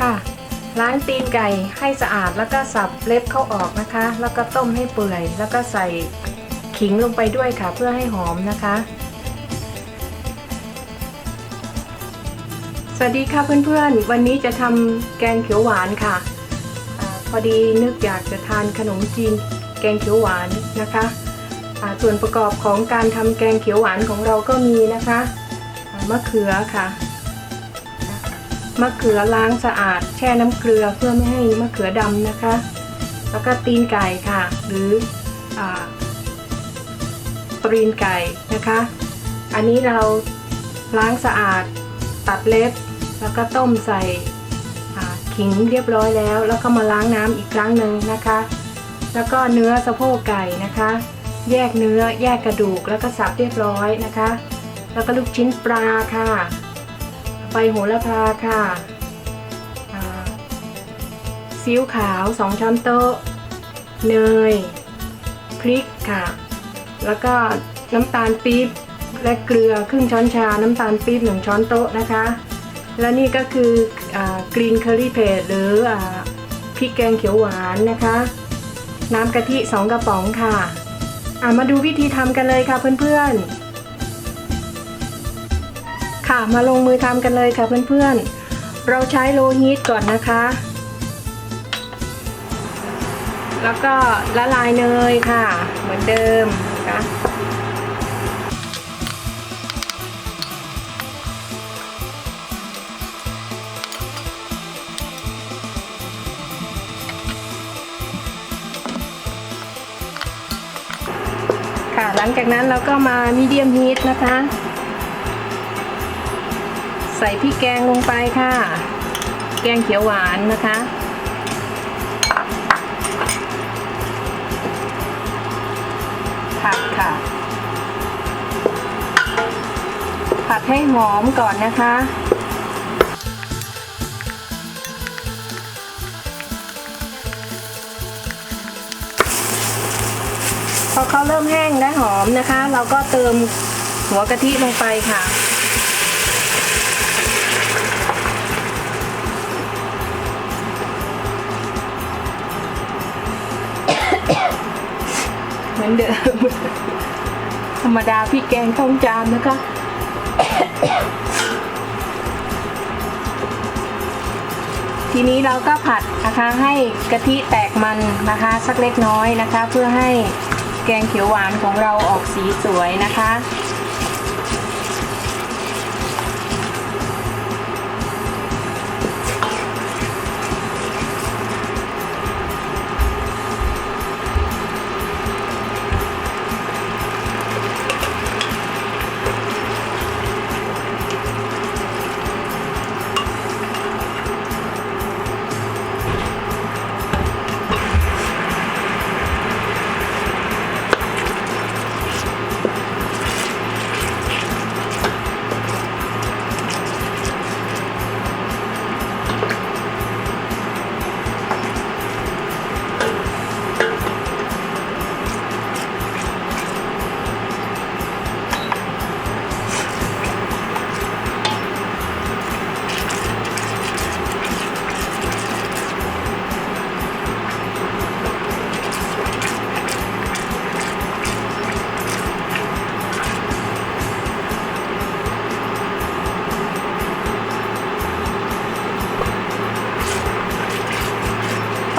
ค่ะ ล้างตีนไก่ให้สะอาดแล้วก็สับเล็บเข้าออกนะคะ แล้วก็ต้มให้เปื่อย แล้วก็ใส่ขิงลงไปด้วยค่ะ เพื่อให้หอมนะคะ สวัสดีค่ะเพื่อนๆ วันนี้จะทำแกงเขียวหวานค่ะอพอดีนึกอยากจะทานขนมจีนแกงเขียวหวานนะคะส่วนประกอบของการทำแกงเขียวหวานของเราก็มีนะคะ มะเขือค่ะ มะเขือล้างสะอาด แช่น้ำเกลือเพื่อไม่ให้มะเขือดำนะคะ แล้วก็ตีนไก่ค่ะ หรืออาตีนไก่นะคะ อันนี้เราล้างสะอาดตัดเล็บ แล้วก็ต้มใส่ขิงเรียบร้อยแล้ว แล้วก็มาล้างน้ำอีกครั้งหนึ่งนะคะ แล้วก็เนื้อสะโพกไก่นะคะ แยกเนื้อแยกกระดูกแล้วก็สับเรียบร้อยนะคะ แล้วก็ลูกชิ้นปลาค่ะ ใบโหระพาค่ะซีอิ๊วขาว2ช้อนโต๊ะ เนย พริกค่ะ แล้วก็น้ำตาลปี๊บและเกลือครึ่งช้อนชา น้ำตาลปี๊บหนึ่งช้อนโต๊ะนะคะ และนี่ก็คือกรีนเคอรี่เพดหรืออพริกแกงเขียวหวานนะคะ น้ำกะทิ 2 กระป๋องค่ะ มาดูวิธีทำกันเลยค่ะเพื่อนๆ ค่ะ มาลงมือทำกันเลยค่ะเพื่อนๆ เราใช้โลฮีตก่อนนะคะ แล้วก็ละลายเนยค่ะ เหมือนเดิมนะคะค่ะหลังจากนั้นเราก็มามีเดียมฮีทนะคะ ใส่พริกแกงลงไปค่ะ แกงเขียวหวานนะคะ ผัดค่ะ ผัดให้หอมก่อนนะคะพอเขาเริ่มแห้งและหอมนะคะ เราก็เติมหัวกะทิลงไปค่ะ เหมือนเดิม ธรรมดาพี่แกงท้องจานนะคะทีนี้เราก็ผัดนะคะให้กะทิแตกมันนะคะ สักเล็กน้อยนะคะ เพื่อให้แกงเขียวหวานของเราออกสีสวยนะคะ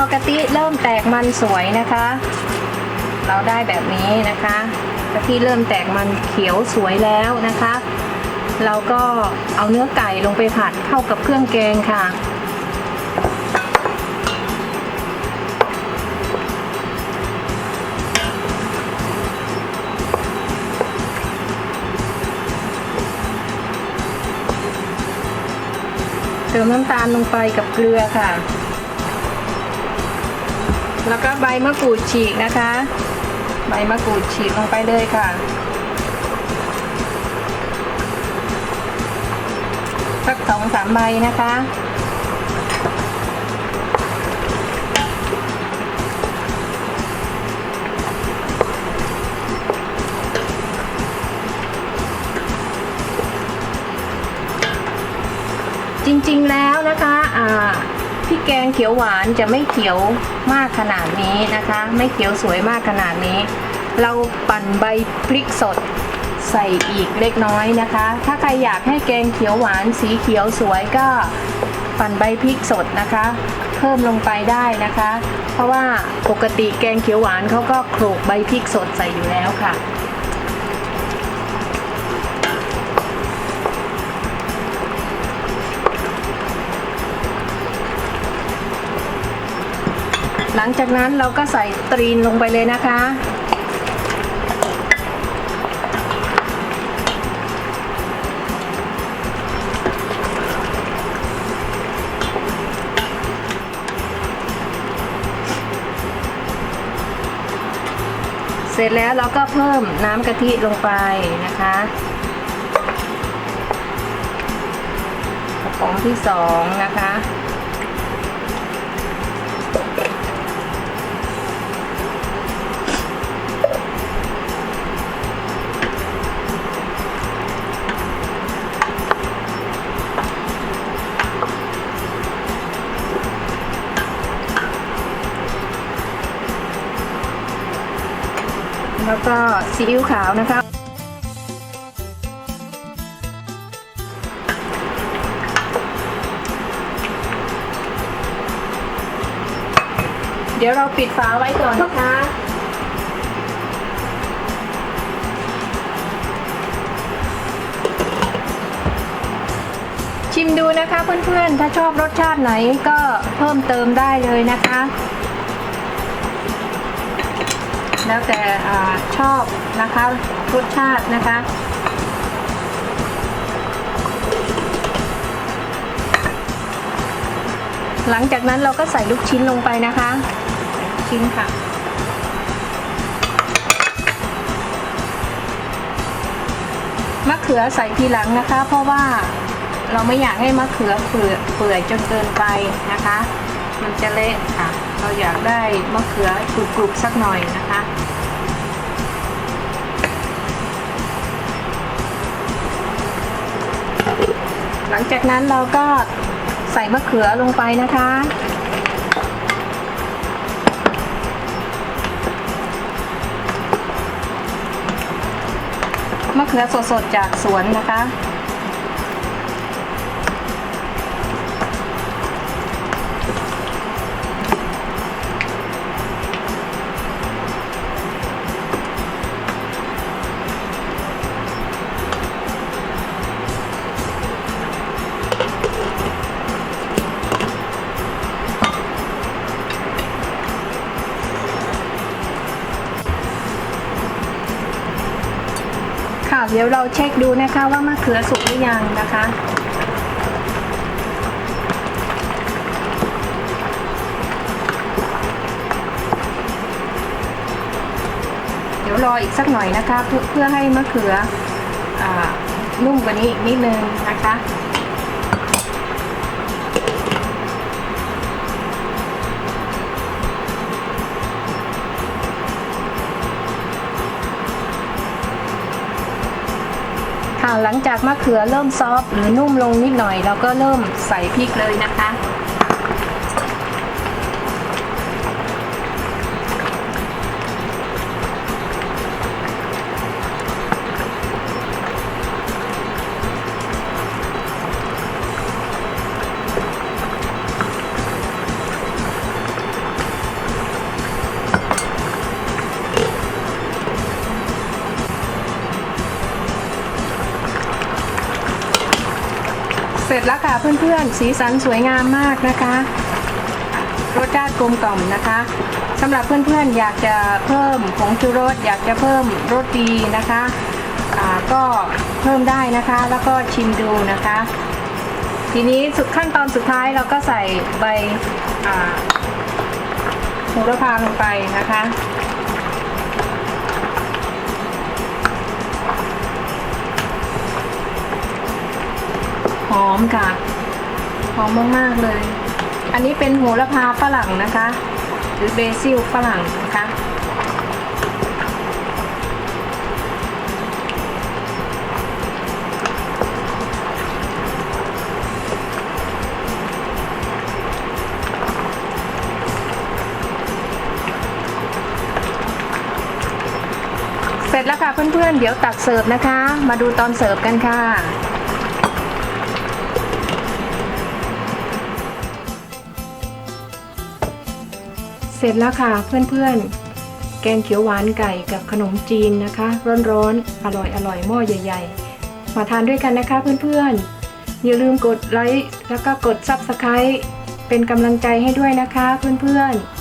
พอกะทิเริ่มแตกมันสวยนะคะ เราได้แบบนี้นะคะกะทิเริ่มแตกมันเขียวสวยแล้วนะคะ เราก็เอาเนื้อไก่ลงไปผัดเข้ากับเครื่องแกงค่ะเติมน้ำตาลลงไปกับเกลือค่ะ แล้วก็ใบมะกรูดฉีกนะคะ ใบมะกรูดฉีกลงไปเลยค่ะ สักสองสามใบนะคะจริงๆแล้วนะคะอ่า พริกแกงเขียวหวานจะไม่เขียวมากขนาดนี้นะคะ ไม่เขียวสวยมากขนาดนี้ เราปั่นใบพริกสดใส่อีกเล็กน้อยนะคะ ถ้าใครอยากให้แกงเขียวหวานสีเขียวสวยก็ปั่นใบพริกสดนะคะ เพิ่มลงไปได้นะคะ เพราะว่าปกติแกงเขียวหวานเขาก็โขลกใบพริกสดใส่อยู่แล้วค่ะ หลังจากนั้นเราก็ใส่ตรีนลงไปเลยนะคะ เสร็จแล้วเราก็เพิ่มน้ำกะทิลงไปนะคะกระป๋องที่สองนะคะ แล้วก็ซีอิ๊วขาวนะคะ เดี๋ยวเราปิดฝาไว้ก่อนนะคะชิมดูนะคะเพื่อนๆ ถ้าชอบรสชาติไหนก็เพิ่มเติมได้เลยนะคะ แล้วแต่อ่าชอบนะคะรสชาตินะคะหลังจากนั้นเราก็ใส่ลูกชิ้นลงไปนะคะลูกชิ้นค่ะ มะเขือใส่ทีหลังนะคะ เพราะว่าเราไม่อยากให้มะเขือเปื่อยเปื่อยจนเกินไปนะคะ มันจะเละค่ะ เราอยากได้มะเขือกรุบๆสักหน่อยนะคะหลังจากนั้นเราก็ใส่มะเขือลงไปนะคะ มะเขือสดๆจากสวนนะคะ เดี๋ยวเราเช็คดูนะคะว่ามะเขือสุกหรือยังนะคะ เดี๋ยวรออีกสักหน่อยนะคะ เพื่อเพื่อให้มะเขืออานุ่มกว่านี้อีกนิดนึงนะคะ หลังจากมะเขือเริ่มซอฟหรือนุ่มลงนิดหน่อย เราก็เริ่มใส่พริกเลยนะคะ ร็จแล้วค่ะเพื่อนๆ สีสันสวยงามมากนะคะรสชาติกลมกล่อมนะคะสำหรับเพื่อนๆ อยากจะเพิ่มผงชูรส อยากจะเพิ่มรสดีนะคะก็เพิ่มได้นะคะ แล้วก็ชิมดูนะคะ ทีนี้สุดขั้นตอนสุดท้ายเราก็ใส่ใบโหระพาลงไปนะคะ มกากหอมมากๆเลย อันนี้เป็นโหระพาฝรั่งนะคะ หรือเบซิลฝรั่งนะคะเสร็จแล้วค่ะเพื่อนๆ เดี๋ยวตักเสิร์ฟนะคะ มาดูตอนเสิร์ฟกันค่ะ เสร็จแล้วค่ะเพื่อนๆ แกงเขียวหวานไก่กับขนมจีนนะคะ ร้อนๆ อร่อยอร่อยหม้อใหญ่ ๆ มาทานด้วยกันนะคะเพื่อนๆ อย่าลืมกดไลค์แล้วก็กด Subscribe เป็นกำลังใจให้ด้วยนะคะเพื่อนๆ